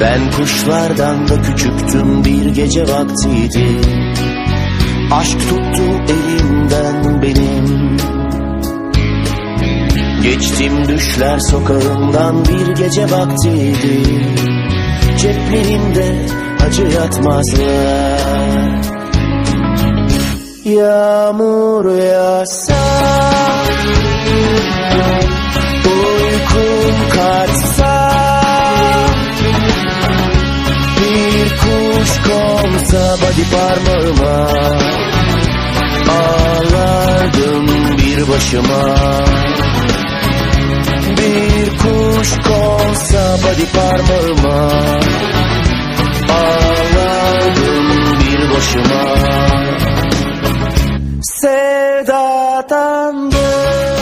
Ben kuşlardan da küçüktüm bir gece vaktiydi. Aşk tuttu elimden benim. Geçtim düşler sokağından bir gece vaktiydi. Ceplerimde acı yatmazlar. Yağmur yağsa parmağıma. Ağlardım bir başıma. Bir kuş konsa body parmağıma. Ağlardım bir başıma. Sedat Andır